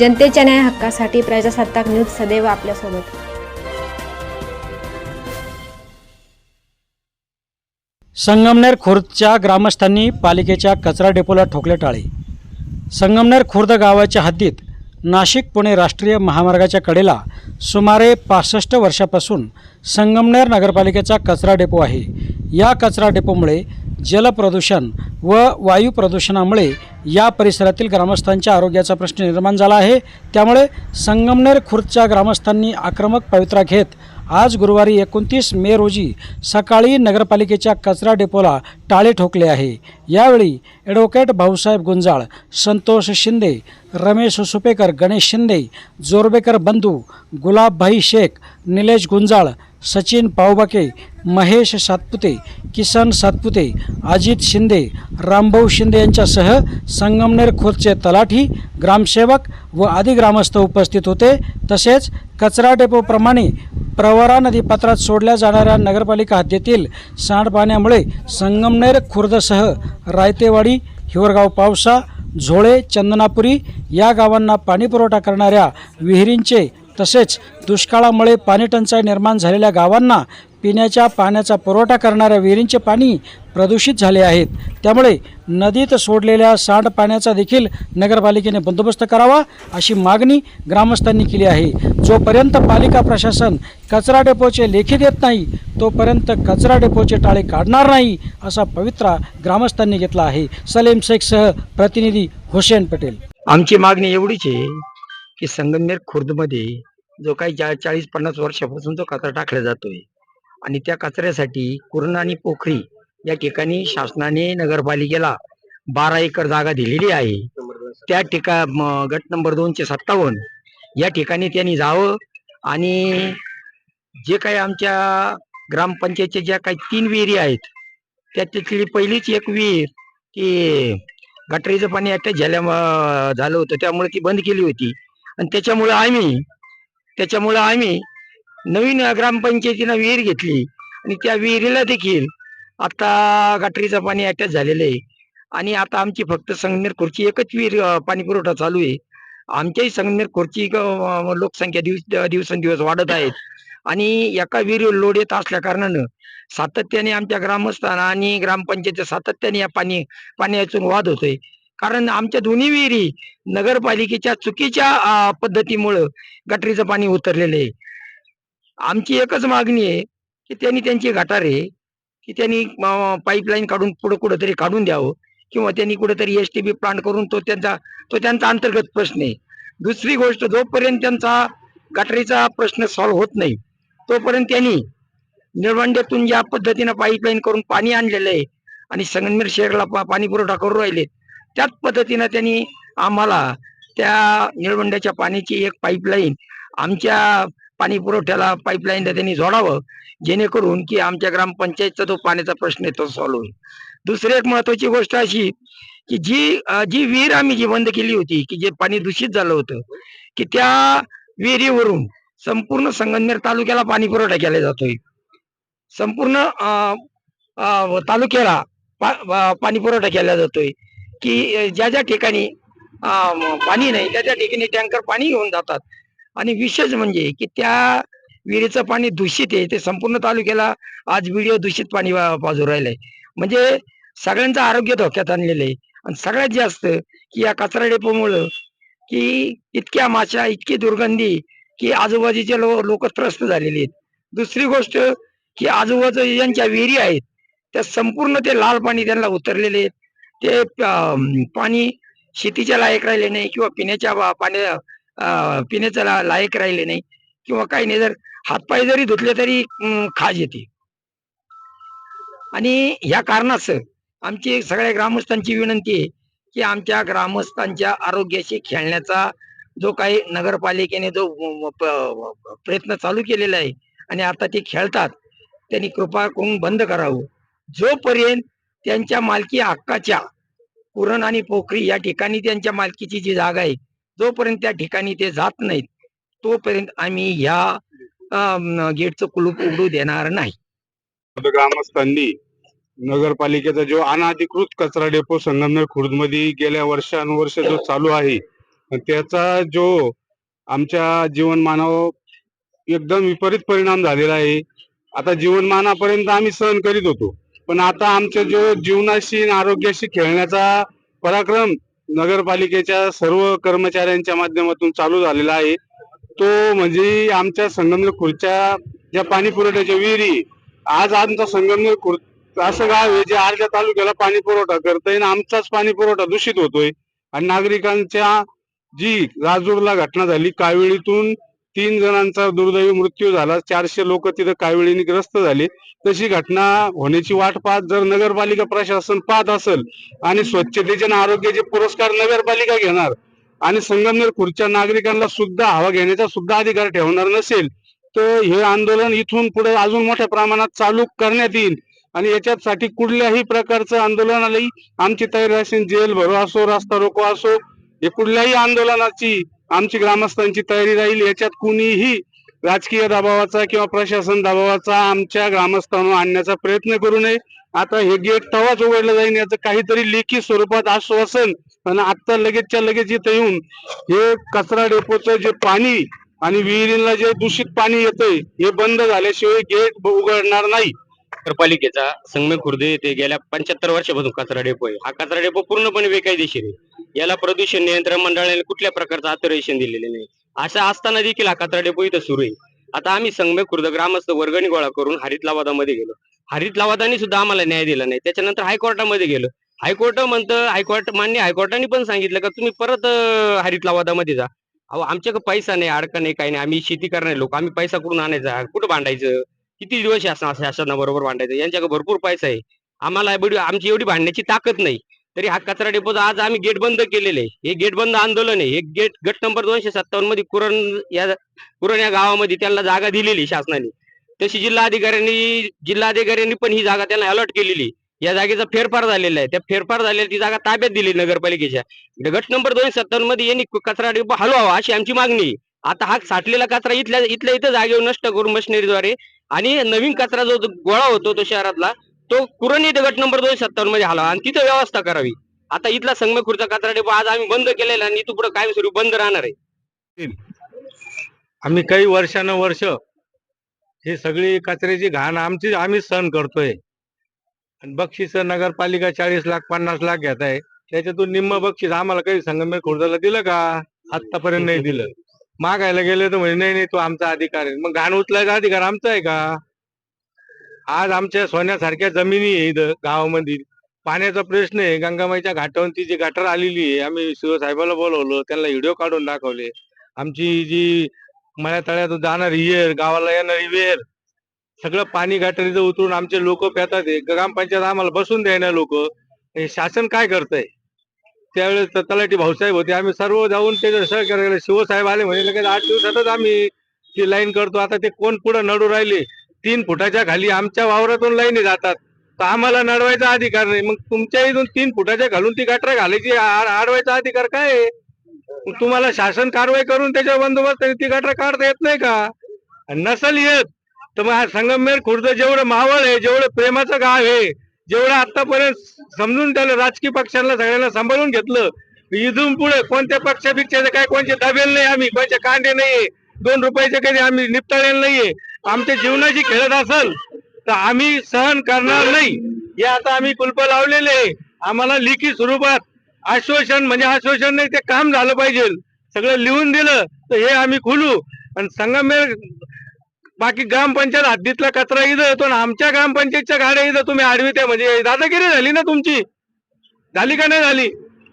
जनतेच्या न्याय हक्कासाठी प्रजासत्ताक न्यूज सदैव आपल्यासोबत. संगमनेर खुर्दच्या ग्रामस्थांनी पालिकेच्या कचरा डेपोला ठोकले टाळे. संगमनेर खुर्द गावाच्या हद्दीत नाशिक पुणे राष्ट्रीय महामार्गाच्या कडेला सुमारे पासष्ट वर्षापासून संगमनेर नगरपालिकेचा कचरा डेपो आहे. या कचरा डेपोमुळे जलप्रदूषण व वायू प्रदूषणामुळे या परिसरातील ग्रामस्थांच्या आरोग्याचा प्रश्न निर्माण झाला आहे. त्यामुळे संगमनेर खुर्दच्या ग्रामस्थांनी आक्रमक पवित्रा घेत आज गुरुवारी एकोणतीस मे रोजी सकाळी नगरपालिकेच्या कचरा डेपोला टाळे ठोकले आहे. यावेळी ॲडव्होकेट भाऊसाहेब गुंजाळ संतोष शिंदे रमेश सुपेकर गणेश शिंदे जोरबेकर बंधू गुलाबभाई शेख निलेश गुंजाळ सचिन पावबाके महेश सातपुते किसन सातपुते अजित शिंदे रामभाऊ शिंदे यांच्यासह संगमनेर खोदचे तलाठी ग्रामसेवक व आदी ग्रामस्थ उपस्थित होते. तसेच कचरा डेपोप्रमाणे प्रवरा नदीपात्रात सोडल्या जाणाऱ्या नगरपालिका हद्दीतील सांडपाण्यामुळे संगमनेर खुर्दसह रायतेवाडी हिवरगाव पावसा झोळे चंदनापुरी या गावांना पाणीपुरवठा करणाऱ्या विहिरींचे तसेच दुष्काळामुळे पाणीटंचाई निर्माण झालेल्या गावांना पिण्याच्या पाण्याचा पुरवठा करणाऱ्या विहिरींचे पाणी प्रदूषित झाले आहेत. त्यामुळे नदीत सोडलेल्या सांडपाण्याचा देखील नगरपालिकेने बंदोबस्त करावा अशी मागणी ग्रामस्थांनी केली आहे. जोपर्यंत पालिका प्रशासन कचरा डेपोचे लेखी देत नाही तोपर्यंत कचरा डेपोचे टाळे काढणार नाही असा पवित्रा ग्रामस्थांनी घेतला आहे. सलेम शेखसह प्रतिनिधी हुसेन पटेल. आमची मागणी एवढीच आहे की संगमनेर खुर्दमध्ये जो काही चा चाळीस पन्नास वर्षापासून जो कचरा टाकला जातोय. आणि त्या कचऱ्यासाठी कुर्ण आणि पोखरी या ठिकाणी शासनाने नगरपालिकेला बारा एकर जागा दिलेली आहे. त्या ठिका गट नंबर दोनशे सत्तावन्न या ठिकाणी त्यांनी जावं आणि जे काही आमच्या ग्रामपंचायतच्या ज्या काही तीन विहिरी आहेत त्याच्यातली पहिलीच एक विहीर की गटरीचं पाणी अटॅच झाल्या झालं होतं त्यामुळे ती बंद केली होती. आणि त्याच्यामुळं आम्ही त्याच्यामुळं आम्ही नवीन ग्रामपंचायतीनं विहीर घेतली आणि त्या विहिरीला देखील आता गाठरीचं पाणी अटॅच झालेलं आहे. आणि आता आमची फक्त संगमेर खुर्ची एकच विहीर पाणी पुरवठा चालू आहे. आमच्याही संगमेर खुर्ची लोकसंख्या दिवस दिवसेंदिवस वाढत आहेत आणि एका विहिरीवर लोड येत असल्या कारणानं सातत्याने आमच्या ग्रामस्थांना आणि ग्रामपंचायतीच्या सातत्याने या पाणी पाण्यातून वाद होतोय. कारण आमच्या दोन्ही विहिरी नगरपालिकेच्या चुकीच्या पद्धतीमुळं गटरीचं पाणी उतरलेलं आहे. आमची एकच मागणी आहे की त्यांनी त्यांची गटारे की त्यांनी पाईपलाईन काढून पुढे कुठंतरी काढून द्यावं किंवा त्यांनी कुठेतरी एस टी बी प्लांट करून तो त्यांचा तो त्यांचा अंतर्गत प्रश्न आहे. दुसरी गोष्ट जोपर्यंत त्यांचा गटारीचा प्रश्न सॉल्व्ह होत नाही तोपर्यंत त्यांनी निळवंड्यातून ज्या पद्धतीनं पाईपलाईन करून पाणी आणलेलं आहे आणि संगनमेर शहराला पा- पाणी पुरवठा करून राहिले त्याच पद्धतीनं त्यांनी आम्हाला त्या निळवंड्याच्या पाण्याची एक पाईपलाईन आमच्या पाणी पुरवठ्याला पाईपलाईनला त्यांनी जोडावं जेणेकरून की आमच्या ग्रामपंचायतचा जो पाण्याचा प्रश्न आहे तो सॉल्व्ह होईल. दुसरी एक महत्वाची गोष्ट अशी की जी जी विहीर आम्ही जी बंद केली होती की जे पाणी दूषित झालं होतं की त्या विहिरीवरून संपूर्ण संगमनेर तालुक्याला पाणी पुरवठा केला जातोय. संपूर्ण अं, अं, तालुक्याला पा- पाणी पुरवठा केला जातोय. की ज्या ज्या ठिकाणी अं, पाणी नाही त्या त्या ठिकाणी टँकर पाणी घेऊन जातात आणि विशेष म्हणजे की त्या विहिरीचं पाणी दूषित आहे ते संपूर्ण तालुक्याला आज व्हिडिओ दूषित पाणी बाजू पाजू राहिलंय. म्हणजे सगळ्यांचं आरोग्य धोक्यात आणलेलं आहे. आणि सगळ्यात जास्त की या कचरा डेपोमुळं की इतक्या माशा इतकी दुर्गंधी की आजूबाजूचे लो लोक त्रस्त झालेले आहेत. दुसरी गोष्ट की आजूबाजू ज्यांच्या विहिरी आहेत त्या संपूर्ण ते लाल पाणी त्यांना उतरलेले आहेत. ते पाणी शेतीच्या लायक राहिले नाही किंवा पिण्याच्या पाण्या पिण्याच्या लायक राहिले नाही किंवा काही नाही. जर हातपाय जरी धुतले तरी खाज येते. आणि ह्या कारणासह आमची सगळ्या ग्रामस्थांची विनंती आहे की आमच्या ग्रामस्थांच्या आरोग्याशी खेळण्याचा जो काही नगरपालिकेने जो प्रयत्न चालू केलेला आहे आणि आता ते खेळतात त्यांनी कृपा करून बंद करावं. जोपर्यंत त्यांच्या मालकी हक्काच्या पुरण आणि पोखरी या ठिकाणी त्यांच्या मालकीची जी जागा आहे जोपर्यंत त्या ठिकाणी ते जात नाहीत तोपर्यंत आम्ही ह्या गेटचं कुलूप उघडू देणार नाही. ग्रामस्थांनी नगरपालिकेचा जो अनाधिकृत कचरा डेपो संगमनेर खुर्दमध्ये गेल्या वर्षानुवर्ष जो चालू आहे त्याचा जो आमच्या जीवनमानावर एकदम विपरीत परिणाम झालेला आहे. आता जीवनमानापर्यंत आम्ही सहन करीत होतो पण आता आमच्या जो जीवनाशी आणि आरोग्याशी खेळण्याचा पराक्रम नगरपालिकेच्या सर्व कर्मचाऱ्यांच्या माध्यमातून चालू झालेला आहे. तो म्हणजे आमच्या संगमनेर खुर्च्या ज्या पाणी पुरवठ्याच्या विहिरी आज आमचा संगमनेर खुर् असं गाव आहे जे अर्ध्या तालुक्याला पाणी पुरवठा करतोय आणि आमचाच पाणी पुरवठा दूषित होतोय. आणि नागरिकांच्या जी राजूरला घटना झाली कावेळीतून तीन जणांचा दुर्दैवी मृत्यू झाला. चारशे लोक तिथं कावेळीने ग्रस्त झाले. तशी घटना होण्याची वाट पाहत जर नगरपालिका प्रशासन पाहत असेल आणि स्वच्छतेचे आणि आरोग्याचे पुरस्कार नगरपालिका घेणार आणि संगमनेर खुर्च्या नागरिकांना सुद्धा हवा घेण्याचा सुद्धा अधिकार ठेवणार नसेल तर हे आंदोलन इथून पुढे अजून मोठ्या प्रमाणात चालू करण्यात येईल. आणि याच्यासाठी कुठल्याही प्रकारचं आंदोलनालाही आमची तयारी असेल. जेल भरो असो रस्ता रोको असो हे कुठल्याही आंदोलनाची आमची ग्रामस्थांची तयारी राहील. याच्यात कुणीही राजकीय दबावाचा किंवा प्रशासन दबावाचा आमच्या ग्रामस्थांवर आणण्याचा प्रयत्न करू नये. आता हे गेट तेव्हाच उघडलं जाईल याचं काहीतरी लेखी स्वरूपात आश्वासन आणि आता लगेचच्या लगेच इथं येऊन हे कचरा डेपोचं जे पाणी आणि विहिरीला जे दूषित पाणी येतंय हे बंद झाल्याशिवाय गेट उघडणार नाही. नगरपालिकेचा संगमे खुर्दे येथे गेल्या पंच्याहत्तर वर्षापासून कचरा डेपो आहे. हा कचरा डेपो पूर्णपणे बेकायदेशीर आहे. याला प्रदूषण नियंत्रण मंडळाने कुठल्या प्रकारचं ऑथोरायझेशन दिलेले नाही. असं असताना देखील हा कचरा डेपो इथं सुरू आहे. आता आम्ही संगमे खुर्द ग्रामस्थ वर्गणी गोळा करून हरित लवादामध्ये गेलो. हरित लवादाने सुद्धा आम्हाला न्याय दिला नाही. त्याच्यानंतर हायकोर्टामध्ये गेलो. हायकोर्ट म्हणतं हायकोर्ट मान्य हायकोर्टाने पण सांगितलं का तुम्ही परत हरित लवादामध्ये जा. अहो आमच्याकडे पैसा नाही अडका नाही काही नाही. आम्ही शेती करणारे लोक. आम्ही पैसा कुठून आणायचा? कुठं भांडायचं? किती दिवस शासन शासनाबरोबर भांडायचं? यांच्याकडे भरपूर पैसा आहे. आम्हाला एवढी आमची एवढी भांडण्याची ताकद नाही. तरी हा कचरा डेपोचा आज आम्ही गेट बंद केलेले हे गेट बंद आंदोलन आहे. हे गेट गट नंबर दोनशे सत्तावन्नमध्ये कुरण या कुरण या गावामध्ये त्यांना जागा दिलेली शासनाने. तशी जिल्हाधिकाऱ्यांनी जिल्हाधिकाऱ्यांनी पण ही जागा त्यांना अलॉट केलेली या जागेचा फेरफार झालेला आहे. त्या फेरफार झालेली ती जागा ताब्यात दिली नगरपालिकेच्या. गट नंबर दोनशे सत्तावन्नमध्ये यांनी कचरा डेपो हलवावा अशी आमची मागणी आहे. आता हा साठलेला कचरा इथल्या इथल्या इथं जागेवर नष्ट करून मशिनरीद्वारे आणि नवीन कचरा जो गोळा होतो तो शहरातला तो कुरणी गट नंबर दोनशे सत्तावन्नमध्ये हलावा आणि तिथं व्यवस्था करावी. आता इथला संगमे खुर्चा कचरा डेपो आज आम्ही बंद केलेला आणि इथं पुढे कायमस्वरूपी बंद राहणार आहे. आम्ही काही वर्षानुवर्ष हे सगळी कचऱ्याची घाण आमची आम्ही सहन करतोय. आणि बक्षीस नगरपालिका चाळीस लाख पन्नास लाख घेत आहे. त्याच्यातून निम्म बक्षीस आम्हाला काही संगमेर खुर्दाला दिलं का? आतापर्यंत नाही दिलं. मागायला गेले तर म्हणजे नाही नाही तो आमचा अधिकार आहे. मग घाण उचलायचा अधिकार आमचा आहे का? आज आमच्या सोन्यासारख्या जमिनी आहे इथं गावामध्ये. पाण्याचा प्रश्न आहे. गंगामाईच्या घाटावरती जी गटर आलेली आहे आम्ही शिवसाहेबाला बोलवलं त्यांना व्हिडिओ काढून दाखवले. आमची जी मळ्या तळ्यात जाणारी येर गावाला येणारी वेर सगळं पाणी गटारीचं उतरून आमचे लोक पेतात आहे. ग्रामपंचायत आम्हाला बसून द्यायना लोक. हे शासन काय करतंय? त्यावेळेस तलाठी भाऊसाहेब होते. आम्ही सर्व जाऊन ते सहकार्य शिवसाहेब आले म्हणजे लगेच आठ दिवसातच आम्ही ती लाईन करतो. आता ते कोण पुढे नडू राहिले? तीन फुटाच्या खाली आमच्या वावरातून लाईनी जातात. तर आम्हाला नडवायचा अधिकार नाही. मग तुमच्या इथून तीन फुटाच्या घालून ती गटरा घालायची. अडवायचा अधिकार काय आहे? मग तुम्हाला शासन कारवाई करून त्याच्या बंदोबस्त ती गटरा काढता येत नाही का? नसल येत. तर मग हा संगमनेर खुर्द जेवढं मावळ आहे जेवढं प्रेमाचं गाव आहे जेवढं आतापर्यंत समजून त्याला राजकीय पक्षांना सगळ्यांना सांभाळून घेतलं इथून पुढे कोणत्या पक्षापेक्षा काय कोणते दबेल नाही आम्ही कोणचे कांदे नाहीये दोन रुपयाचे कधी आम्ही निपटाळलेलं नाहीये. आमच्या जीवनाची खेळत असल तर आम्ही सहन करणार नाही. हे आता आम्ही कुलप लावलेले आहे. आम्हाला लिखी स्वरूपात आश्वासन म्हणजे आश्वासन नाही ते काम झालं पाहिजे. सगळं लिहून दिलं तर हे आम्ही खुलू. आणि संगमेर बाकी ग्रामपंचायत हद्दीतला कचरा इथं येतो ना आमच्या ग्रामपंचायतच्या गाड्या इथं तुम्ही आडविते म्हणजे दादागिरी झाली ना तुमची? झाली का नाही झाली?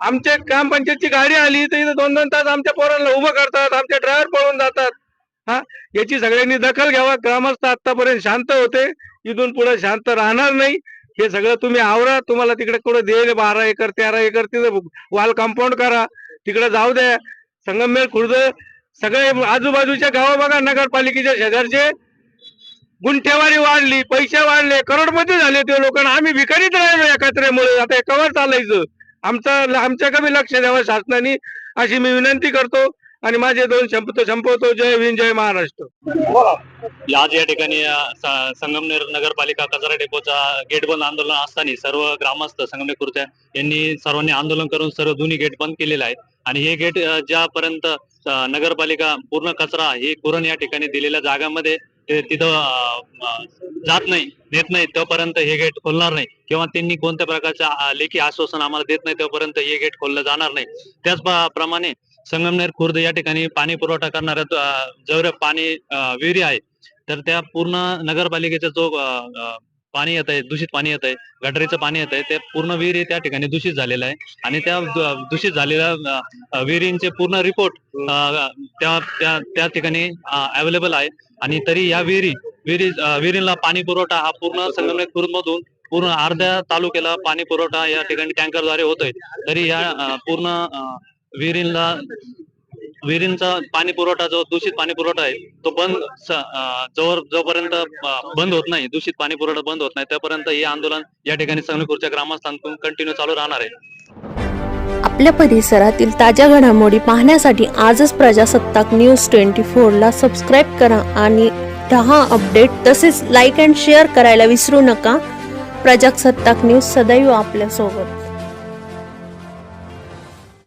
आमच्या ग्रामपंचायतची गाडी आली तर इथं दोन दोन तास आमच्या पोरांना उभं करतात आमचे ड्रायव्हर पळून जातात. हा? याची सगळ्यांनी दखल घ्यावा. ग्रामस्थ आतापर्यंत शांत होते. इथून पुढे शांत राहणार नाही. हे सगळं तुम्ही आवरा. तुम्हाला तिकडे कुठे देईल? बारा एकर तेरा एकर तिथं वाल कंपाऊंड करा. तिकडे जाऊ द्या. संगमेर खुर्द सगळे आजूबाजूच्या गाव बघा नगरपालिकेच्या शेजारचे. गुंठेवारी वाढली पैसे वाढले करोडपती झाले ते लोकांना आम्ही भिकारीत राहिलो या कचऱ्यामुळे आता एकावर कवर चालायचं. आमचं आमच्या कमी लक्ष द्यावं शासनाने अशी मी विनंती करतो आणि माझे दोन संपतो संपवतो जय विन जय महाराष्ट्र. आज या ठिकाणी संगमनेर नगरपालिका कचरा डेपोचा गेट बंद आंदोलन असताना सर्व ग्रामस्थ संगमनेर खुर्च्या यांनी सर्वांनी आंदोलन करून सर्व दोन्ही गेट बंद केलेले आहेत. आणि हे गेट ज्यापर्यंत नगरपालिका पूर्ण कचरा हे कुरण या ठिकाणी दिलेल्या जागामध्ये ते तिथं जात नाही देत नाही तोपर्यंत हे गेट खोलणार नाही. किंवा त्यांनी कोणत्या प्रकारचं लेखी आश्वासन आम्हाला देत नाही तोपर्यंत हे गेट खोललं जाणार नाही. त्याच प्रमाणे संगमनेर खुर्द या ठिकाणी पाणी पुरवठा करणाऱ्या जवळ पाणी विहिरी आहे तर त्या पूर्ण नगरपालिकेचा जो पाणी येत आहे दूषित पाणी येत आहे गटरीचं पाणी येत आहे ते पूर्ण विहिरी त्या ठिकाणी दूषित झालेलं आहे. आणि त्या दूषित झालेल्या विहिरींचे पूर्ण रिपोर्ट त्या त्या त्या ठिकाणी अवेलेबल आहे. आणि तरी या विहिरी विहिरी अ, विहिरीला पाणी पुरवठा हा पूर्ण संगमनेर मधून पूर्ण अर्ध्या तालुक्याला पाणी पुरवठा या ठिकाणी टँकरद्वारे होतोय. तरी या पूर्ण अ, विहिरींना विहिरींचा पाणी पुरवठा जो दूषित पाणी पुरवठा आहे तो बंद जोवर जोपर्यंत बंद होत नाही दूषित पाणी पुरवठा बंद होत नाही त्यापर्यंत हे आंदोलन या ठिकाणी संगमेपूरच्या ग्रामस्थांतून कंटिन्यू चालू राहणार आहे. आपल्या परिसरातील ताज्या घडामोडी पाहण्यासाठी आजच प्रजासत्ताक न्यूज ट्वेंटी फोरला सबस्क्राईब करा आणि दहा अपडेट तसेच लाईक अँड शेअर करायला विसरू नका. प्रजासत्ताक न्यूज सदैव आपल्यासोबत.